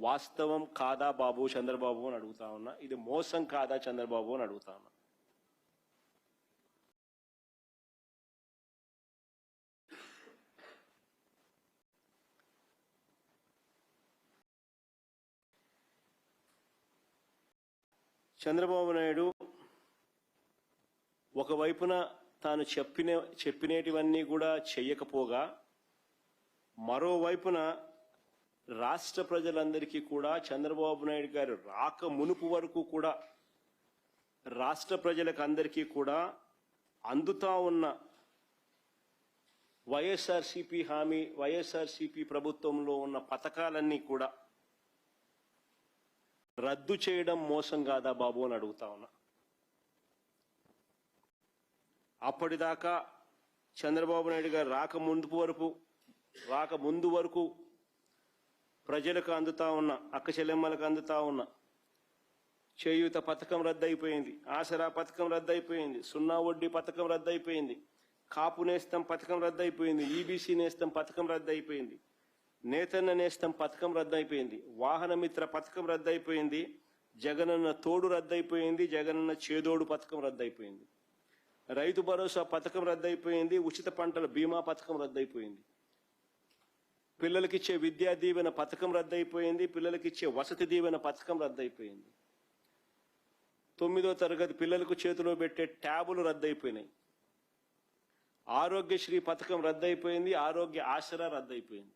వాస్తవం కాదా బాబు చంద్రబాబు అని అడుగుతా ఉన్నా. ఇది మోసం కాదా చంద్రబాబు అని అడుగుతా ఉన్నా. చంద్రబాబు నాయుడు ఒకవైపున తాను చెప్పిన చెప్పినేటివన్నీ కూడా చెయ్యకపోగా మరోవైపున రాష్ట్ర ప్రజలందరికీ కూడా చంద్రబాబు నాయుడు గారు రాక మునుపు వరకు కూడా రాష్ట్ర ప్రజలకు అందరికీ కూడా అందుతా ఉన్న వైఎస్ఆర్సీపీ హామీ వైఎస్ఆర్సీపీ ప్రభుత్వంలో ఉన్న పథకాలన్నీ కూడా రద్దు చేయడం మోసం కాదా బాబు అని అడుగుతా ఉన్నా. అప్పటిదాకా చంద్రబాబు నాయుడు గారు రాక ముందు వరకు రాక ముందు వరకు ప్రజలకు అందుతా ఉన్న అక్క చెల్లెమ్మలకు అందుతా ఉన్న చేయూత పథకం రద్దయిపోయింది ఆసరా పథకం రద్దయిపోయింది సున్నా వడ్డీ పథకం రద్దయిపోయింది కాపు నేస్తం పథకం రద్దయిపోయింది ఈబీసీ నేస్తం పథకం రద్దయిపోయింది నేతన్న నేస్తం పథకం రద్దయిపోయింది వాహన మిత్ర పథకం రద్దయిపోయింది జగనన్న తోడు రద్దయిపోయింది జగనన్న చేదోడు పథకం రద్దయిపోయింది. రైతు భరోసా పథకం రద్దయిపోయింది ఉచిత పంటల బీమా పథకం రద్దయిపోయింది. పిల్లలకిచ్చే విద్యా దీవెన పథకం రద్దయిపోయింది పిల్లలకిచ్చే వసతి దీవెన పథకం రద్దయిపోయింది. తొమ్మిదో తరగతి పిల్లలకు చేతిలో పెట్టే ట్యాబులు రద్దయిపోయినాయి. ఆరోగ్యశ్రీ పథకం రద్దయిపోయింది ఆరోగ్య ఆసరా రద్దయిపోయింది.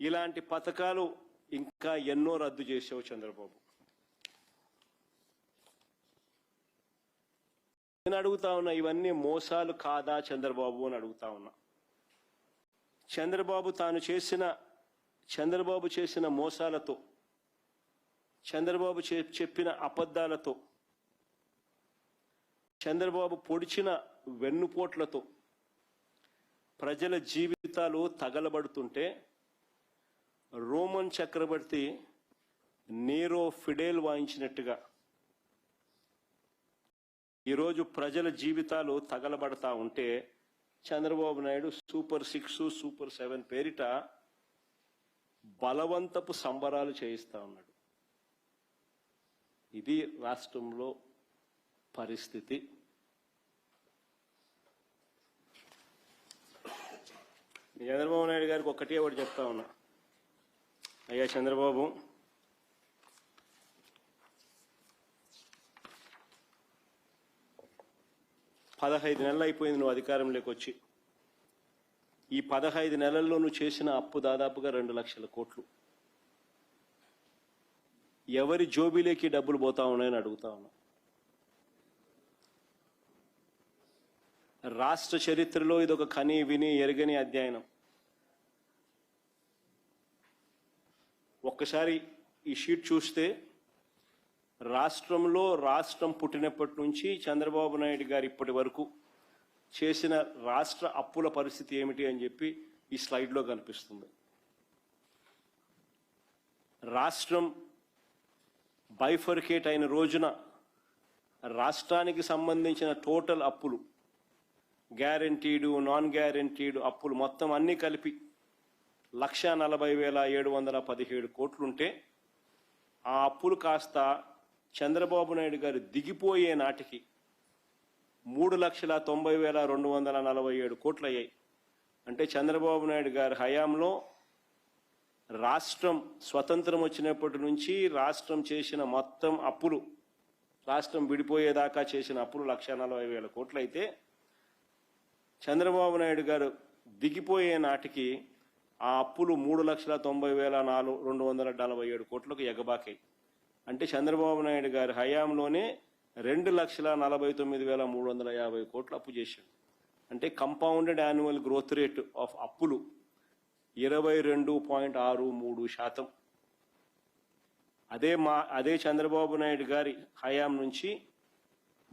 ఇలాంటి పథకాలు ఇంకా ఎన్నో రద్దు చేసావు చంద్రబాబు. నేను అడుగుతా ఉన్నా ఇవన్నీ మోసాలు కాదా చంద్రబాబు అని అడుగుతా ఉన్నా. చంద్రబాబు తాను చేసిన చంద్రబాబు చేసిన మోసాలతో చంద్రబాబు చే- చెప్పిన అబద్ధాలతో చంద్రబాబు పొడిచిన వెన్నుపోట్లతో ప్రజల జీవితాలు తగలబడుతుంటే రోమన్ చక్రవర్తి నీరో ఫిడేల్ వాయించినట్టుగా ఈరోజు ప్రజల జీవితాలు తగలబడతా ఉంటే Chandrababu Naidu super six super seven పేరిట బలవంతపు సంబరాలు చేయిస్తా ఉన్నాడు. ఇది రాష్ట్రంలో పరిస్థితి. చంద్రబాబు నాయుడు గారికి ఒక్కటే ఒకటి చెప్తా ఉన్నా. అయ్యా చంద్రబాబు పదహైదు నెలలు అయిపోయింది నువ్వు అధికారంలోకి వచ్చి. ఈ పదహైదు నెలల్లో నువ్వు చేసిన అప్పు దాదాపుగా రెండు లక్షల కోట్లు. ఎవరి జోబీలోకి డబ్బులు పోతా ఉన్నాయని అడుగుతా ఉన్నా. రాష్ట్ర చరిత్రలో ఇది ఒక కని విని ఎరగని అధ్యయనం. ఒక్కసారి ఈ షీట్ చూస్తే రాష్ట్రంలో రాష్ట్రం పుట్టినప్పటి నుంచి చంద్రబాబు నాయుడు గారు ఇప్పటి వరకు చేసిన రాష్ట్ర అప్పుల పరిస్థితి ఏమిటి అని చెప్పి ఈ స్లైడ్లో కనిపిస్తుంది. రాష్ట్రం బైఫర్కేట్ అయిన రోజున రాష్ట్రానికి సంబంధించిన టోటల్ అప్పులు గ్యారంటీడు నాన్ గ్యారంటీడు అప్పులు మొత్తం అన్నీ కలిపి లక్ష నలభై వేల ఏడు వందల పదిహేడు కోట్లుంటే ఆ అప్పులు కాస్త చంద్రబాబు నాయుడు గారు దిగిపోయే నాటికి మూడు లక్షల తొంభై వేల రెండు వందల నలభై ఏడు కోట్లు అయ్యాయి అంటే చంద్రబాబు నాయుడు గారి హయాంలో రాష్ట్రం స్వతంత్రం వచ్చినప్పటి నుంచి రాష్ట్రం చేసిన మొత్తం అప్పులు రాష్ట్రం విడిపోయేదాకా చేసిన అప్పులు లక్ష నలభై వేల కోట్లు అయితే చంద్రబాబు నాయుడు గారు దిగిపోయే నాటికి ఆ అప్పులు మూడు లక్షల తొంభై వేల నాలుగు రెండు వందల నలభై ఏడు కోట్లకు ఎగబాకాయి. అంటే చంద్రబాబు నాయుడు గారి హయాంలోనే రెండు లక్షల నలభై తొమ్మిది వేల మూడు వందల యాభై కోట్లు అప్పు చేశాడు. అంటే compounded annual growth rate of అప్పులు ఇరవై రెండు పాయింట్ ఆరు మూడు శాతం. అదే మా అదే చంద్రబాబు నాయుడు గారి హయాం నుంచి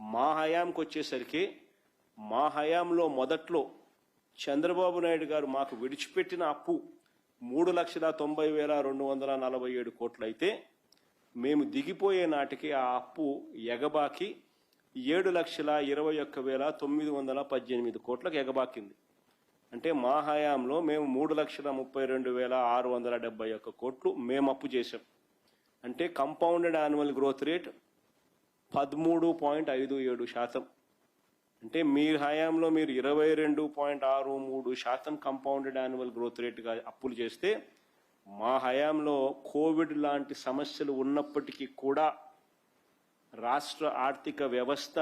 మా హయాంకి వచ్చేసరికి మా హయాంలో మొదట్లో చంద్రబాబు నాయుడు గారు మాకు విడిచిపెట్టిన అప్పు మూడు లక్షల తొంభై వేల రెండు వందల నలభై ఏడు కోట్లు అయితే మేము దిగిపోయే నాటికి ఆ అప్పు ఎగబాకి ఏడు లక్షల ఇరవై ఒక్క వేల తొమ్మిది వందల పద్దెనిమిది కోట్లకు ఎగబాకింది. అంటే మా హయాంలో మేము మూడు లక్షల ముప్పై రెండు వేల ఆరు వందల డెబ్బై ఒక్క కోట్లు మేము అప్పు చేసాం అంటే కంపౌండెడ్ యాన్యువల్ గ్రోత్ రేట్ పదమూడు పాయింట్ ఐదు ఏడు శాతం. అంటే మీ హయాంలో మీరు ఇరవై రెండు పాయింట్ ఆరు మూడు శాతం కంపౌండెడ్ యాన్యువల్ గ్రోత్ రేట్గా అప్పులు చేస్తే మా హయాంలో కోవిడ్ లాంటి సమస్యలు ఉన్నప్పటికీ కూడా రాష్ట్ర ఆర్థిక వ్యవస్థ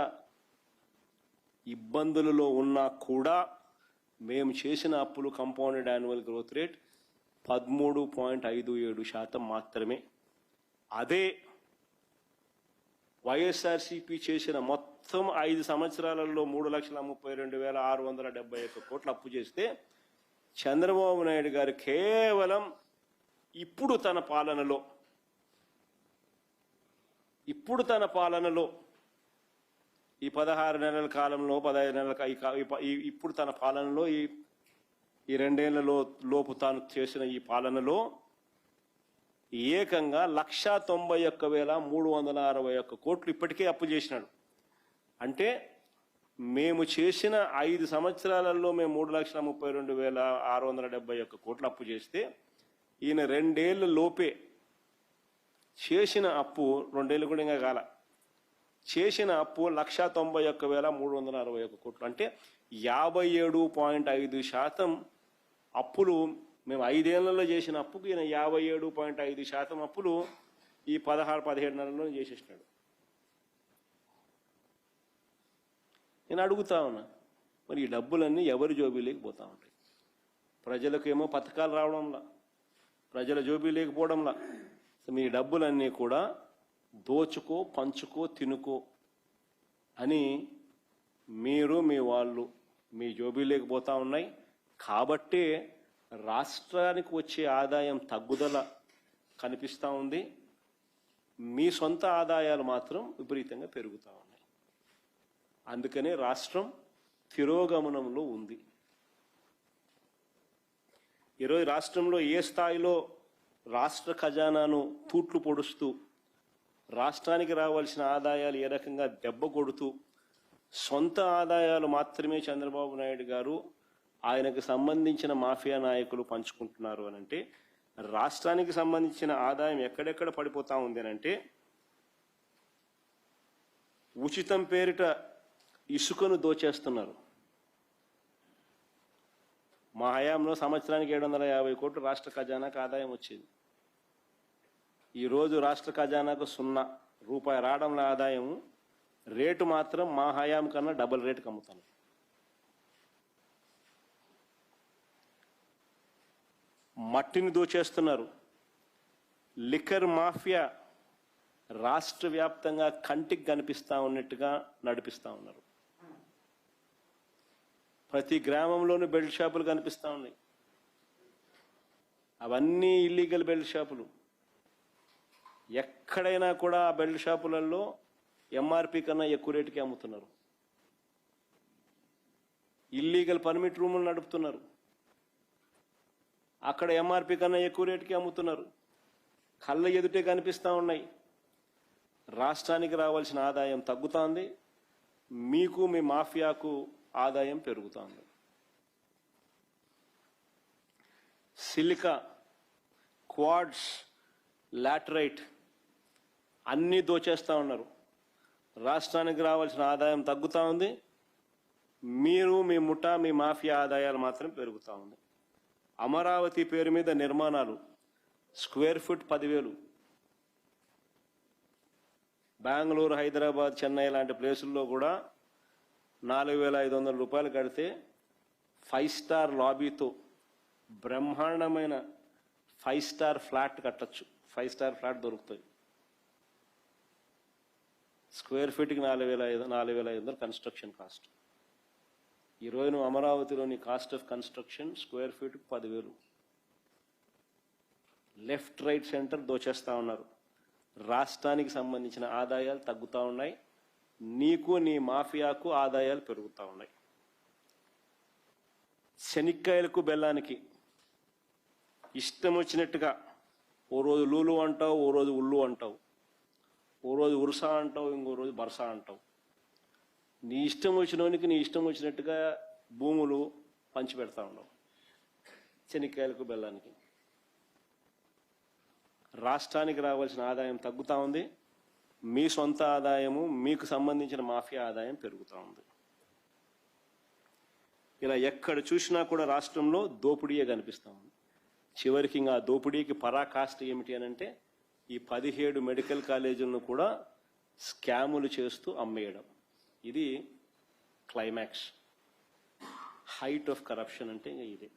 ఇబ్బందులలో ఉన్నా కూడా మేము చేసిన అప్పులు కంపౌండెడ్ యాన్యువల్ గ్రోత్ రేట్ పదమూడు పాయింట్ ఐదు ఏడు శాతం మాత్రమే. అదే వైఎస్ఆర్సీపీ చేసిన మొత్తం ఐదు సంవత్సరాలలో మూడు లక్షల ముప్పై రెండు వేల ఆరు వందల డెబ్బై ఒక్క కోట్లు అప్పు చేస్తే చంద్రబాబు నాయుడు గారు కేవలం ఇప్పుడు తన పాలనలో. ఇప్పుడు తన పాలనలో. ఈ పదహారు నెలల కాలంలో పదహైదు నెలల ఇప్పుడు తన పాలనలో ఈ ఈ రెండేళ్ళలో లోపు తాను చేసిన ఈ పాలనలో ఏకంగా లక్షా తొంభై ఒక్క వేల మూడు వందల అరవై ఒక్క కోట్లు ఇప్పటికే అప్పు చేసినాడు. అంటే మేము చేసిన ఐదు సంవత్సరాలలో మేము మూడు లక్షల ముప్పై రెండు వేల ఆరు వందల డెబ్బై ఒక్క కోట్లు అప్పు చేస్తే ఈయన రెండేళ్ళ లోపే చేసిన అప్పు రెండేళ్ళు కూడా ఇంకా కాల. చేసిన అప్పు లక్షా తొంభై ఒక్క వేల మూడు వందల అరవై ఒక్క కోట్లు. అంటే యాభై ఏడు పాయింట్ ఐదు శాతం అప్పులు మేము ఐదేళ్ళలో చేసిన అప్పుకు ఈయన యాభై ఏడు పాయింట్ ఐదు శాతం అప్పులు ఈ పదహారు పదిహేడు నెలల్లో చేసేసినాడు. నేను అడుగుతా ఉన్నా మరి ఈ డబ్బులన్నీ ఎవరి జోబీలోకి పోతా ఉంటాయి? ప్రజలకేమో పథకాలు రావడంలా. ప్రజల జోబీ లేకపోవడంలా. సో మీ డబ్బులన్నీ కూడా దోచుకో పంచుకో తినుకో అని మీరు మీ వాళ్ళు మీ జోబీ లేకపోతా ఉన్నాయి. కాబట్టే రాష్ట్రానికి వచ్చే ఆదాయం తగ్గుదల కనిపిస్తూ ఉంది. మీ సొంత ఆదాయాలు మాత్రం విపరీతంగా పెరుగుతూ ఉన్నాయి. అందుకనే రాష్ట్రం తిరోగమనంలో ఉంది. ఈరోజు రాష్ట్రంలో ఏ స్థాయిలో రాష్ట్ర ఖజానాను తూట్లు పొడుస్తూ రాష్ట్రానికి రావాల్సిన ఆదాయాలు ఏ రకంగా దెబ్బ కొడుతూ సొంత ఆదాయాలు మాత్రమే చంద్రబాబు నాయుడు గారు ఆయనకు సంబంధించిన మాఫియా నాయకులు పంచుకుంటున్నారు అని అంటే రాష్ట్రానికి సంబంధించిన ఆదాయం ఎక్కడెక్కడ పడిపోతా ఉంది అని అంటే ఉచితం పేరిట ఇసుకను దోచేస్తున్నారు. మా హయాంలో సంవత్సరానికి ఏడు వందల యాభై కోట్లు రాష్ట్ర ఖజానాకు ఆదాయం వచ్చేది. ఈరోజు రాష్ట్ర ఖజానాకు సున్నా రూపాయి రావడంలో ఆదాయం రేటు మాత్రం మా హయాం కన్నా డబుల్ రేటుకి అమ్ముతాను మట్టిని దోచేస్తున్నారు. లిక్కర్ మాఫియా రాష్ట్ర వ్యాప్తంగా కంటికి కనిపిస్తా ఉన్నట్టుగా నడిపిస్తూ ఉన్నారు. ప్రతి గ్రామంలోనూ బెల్ట్ షాపులు కనిపిస్తా ఉన్నాయి. అవన్నీ ఇల్లీగల్ బెల్ట్ షాపులు. ఎక్కడైనా కూడా ఆ బెల్ట్ షాపులలో ఎంఆర్పి కన్నా ఎక్కువ రేటుకి అమ్ముతున్నారు. ఇల్లీగల్ పర్మిట్ రూములు నడుపుతున్నారు. అక్కడ ఎంఆర్పి కన్నా ఎక్కువ రేటుకి అమ్ముతున్నారు. కళ్ళ ఎదుటే కనిపిస్తూ ఉన్నాయి. రాష్ట్రానికి రావాల్సిన ఆదాయం తగ్గుతోంది. మీకు మీ మాఫియాకు ఆదాయం పెరుగుతోంది. సిలికా క్వాడ్స్ లాటరైట్ అన్నీ దోచేస్తూ ఉన్నారు. రాష్ట్రానికి రావాల్సిన ఆదాయం తగ్గుతూ ఉంది. మీరు మీ ముఠా మీ మాఫియా ఆదాయాలు మాత్రం పెరుగుతూ ఉంది. అమరావతి పేరు మీద నిర్మాణాలు స్క్వేర్ ఫీట్ పదివేలు. బెంగళూరు హైదరాబాద్ చెన్నై లాంటి ప్లేసుల్లో కూడా నాలుగు వేల ఐదు వందల రూపాయలు కడితే ఫైవ్ స్టార్ లాబీతో బ్రహ్మాండమైన ఫైవ్ స్టార్ ఫ్లాట్ కట్టచ్చు. ఫైవ్ స్టార్ ఫ్లాట్ దొరుకుతుంది స్క్వేర్ ఫీట్కి నాలుగు వేల ఐదు నాలుగు వేల ఐదు వందలు కన్స్ట్రక్షన్ కాస్ట్. ఈరోజు నువ్వు అమరావతిలోని కాస్ట్ ఆఫ్ కన్స్ట్రక్షన్ స్క్వేర్ ఫీట్కి పదివేలు. లెఫ్ట్ రైట్ సెంటర్ దోచేస్తా ఉన్నారు. రాష్ట్రానికి సంబంధించిన ఆదాయాలు తగ్గుతూ ఉన్నాయి. నీకు నీ మాఫియాకు ఆదాయాలు పెరుగుతూ ఉన్నాయి. శనిక్కాయలకు బెల్లానికి ఇష్టం వచ్చినట్టుగా ఓ రోజు లూలు అంటావు ఓ రోజు ఉల్లు అంటావు. ఓ రోజు ఉరుసా అంటావు ఇంకో రోజు బరసా అంటావు. నీ ఇష్టం వచ్చినోనికి నీ ఇష్టం వచ్చినట్టుగా భూములు పంచి పెడతా ఉన్నాం శనిక్కాయలకు బెల్లానికి రాష్ట్రానికి రావాల్సిన ఆదాయం తగ్గుతూ ఉంది. మీ సొంత ఆదాయము మీకు సంబంధించిన మాఫియా ఆదాయం పెరుగుతూ ఉంది. ఇలా ఎక్కడ చూసినా కూడా రాష్ట్రంలో దోపిడీయే కనిపిస్తూ ఉంది. చివరికి ఇంకా ఆ దోపిడీకి పరాకాష్ట ఏమిటి అని అంటే ఈ పదిహేడు మెడికల్ కాలేజీలను కూడా స్కాములు చేస్తూ అమ్మేయడం. ఇది క్లైమాక్స్. హైట్ ఆఫ్ కరప్షన్ అంటే ఇదే.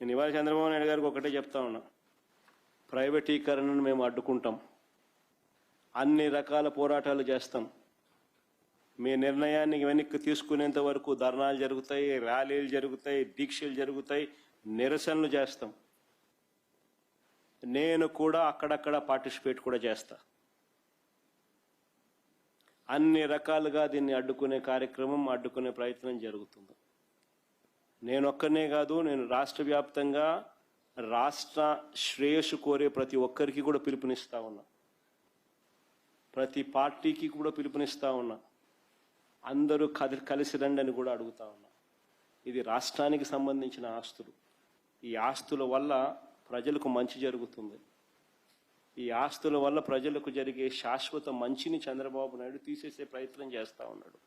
నేను ఇవాళ చంద్రబాబు నాయుడు గారికి ఒకటే చెప్తా ఉన్నా. ప్రైవేటీకరణను మేము అడ్డుకుంటాం. అన్ని రకాల పోరాటాలు చేస్తాం. మీ నిర్ణయాన్ని వెనక్కి తీసుకునేంత వరకు ధర్నాలు జరుగుతాయి ర్యాలీలు జరుగుతాయి దీక్షలు జరుగుతాయి నిరసనలు చేస్తాం. నేను కూడా అక్కడక్కడ పార్టిసిపేట్ కూడా చేస్తా. అన్ని రకాలుగా దీన్ని అడ్డుకునే కార్యక్రమం అడ్డుకునే ప్రయత్నం జరుగుతుంది. నేను ఒక్కనే కాదు నేను రాష్ట్ర వ్యాప్తంగా రాష్ట్ర శ్రేయస్సు కోరే ప్రతి ఒక్కరికి కూడా పిలుపునిస్తా ఉన్నా. ప్రతి పార్టీకి కూడా పిలుపునిస్తా ఉన్నా. అందరూ కది కలిసి రండి అని కూడా అడుగుతా ఉన్నా. ఇది రాష్ట్రానికి సంబంధించిన ఆస్తులు. ఈ ఆస్తుల వల్ల ప్రజలకు మంచి జరుగుతుంది. ఈ ఆస్తుల వల్ల ప్రజలకు జరిగే శాశ్వత మంచిని చంద్రబాబు నాయుడు తీసేసే ప్రయత్నం చేస్తూ ఉన్నాడు.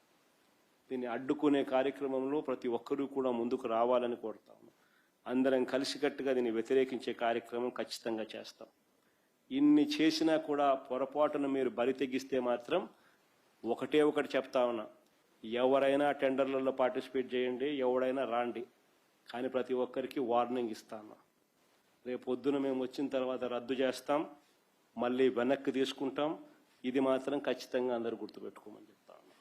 దీన్ని అడ్డుకునే కార్యక్రమంలో ప్రతి ఒక్కరూ కూడా ముందుకు రావాలని కోరుతా ఉన్నాం. అందరం కలిసికట్టుగా దీన్ని వ్యతిరేకించే కార్యక్రమం ఖచ్చితంగా చేస్తాం. ఇన్ని చేసినా కూడా పొరపాటున మీరు బరి తెగిస్తే మాత్రం ఒకటే ఒకటి చెప్తా ఉన్నా. ఎవరైనా టెండర్లలో పార్టిసిపేట్ చేయండి ఎవడైనా రాండి. కానీ ప్రతి ఒక్కరికి వార్నింగ్ ఇస్తాను రేపు పొద్దున మేము వచ్చిన తర్వాత రద్దు చేస్తాం మళ్ళీ వెనక్కి తీసుకుంటాం. ఇది మాత్రం ఖచ్చితంగా అందరూ గుర్తుపెట్టుకోమని చెప్తా ఉన్నా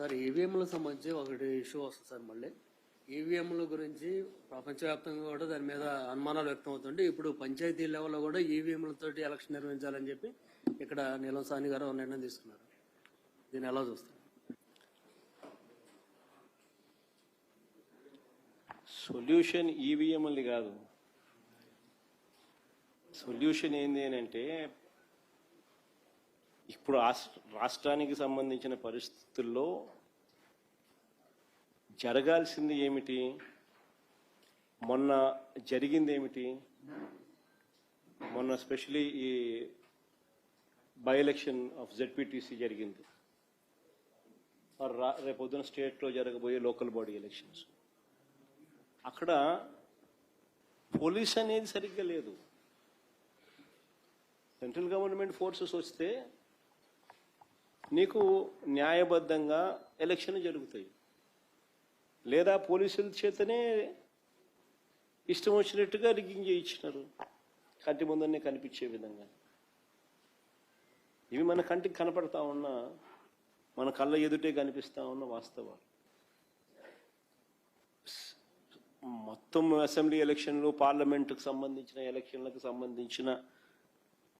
సార్ ఈవీఎంలకు సంబంధించి ఒకటి ఇష్యూ వస్తుంది సార్ మళ్ళీ. ఈవీఎంల గురించి ప్రపంచవ్యాప్తంగా కూడా దాని మీద అనుమానాలు వ్యక్తం అవుతుంటే ఇప్పుడు పంచాయతీ లెవెల్లో కూడా ఈవీఎంలతోటి ఎలక్షన్ నిర్వహించాలని చెప్పి ఇక్కడ నీలం సాని గారు నిర్ణయం తీసుకున్నారు. దీన్ని ఎలా చూస్తారు? సొల్యూషన్ ఈవీఎంలు కాదు. సొల్యూషన్ ఏంది అని అంటే ఇప్పుడు రాష్ట్రానికి సంబంధించిన పరిస్థితుల్లో జరగాల్సింది ఏమిటి? మొన్న జరిగింది ఏమిటి మొన్న స్పెషలీ ఈ బై ఎలక్షన్ ఆఫ్ జెడ్పీటీసీ జరిగింది. రేపొద్దున స్టేట్లో జరగబోయే లోకల్ బాడీ ఎలక్షన్స్. అక్కడ పోలీస్ అనేది సరిగ్గా లేదు. సెంట్రల్ గవర్నమెంట్ ఫోర్సెస్ వస్తే నీకు న్యాయబద్ధంగా ఎలక్షన్ జరుగుతాయి. లేదా పోలీసుల చేతనే ఇష్టం వచ్చినట్టుగా రిగ్గింగ్ చేయించినారు. కంటి ముందరనే కనిపించే విధంగా. ఇవి మన కంటికి కనపడతా ఉన్న మన కళ్ళ ఎదుటే కనిపిస్తా ఉన్న వాస్తవాలు. మొత్తం అసెంబ్లీ ఎలక్షన్లు పార్లమెంటుకు సంబంధించిన ఎలక్షన్లకు సంబంధించిన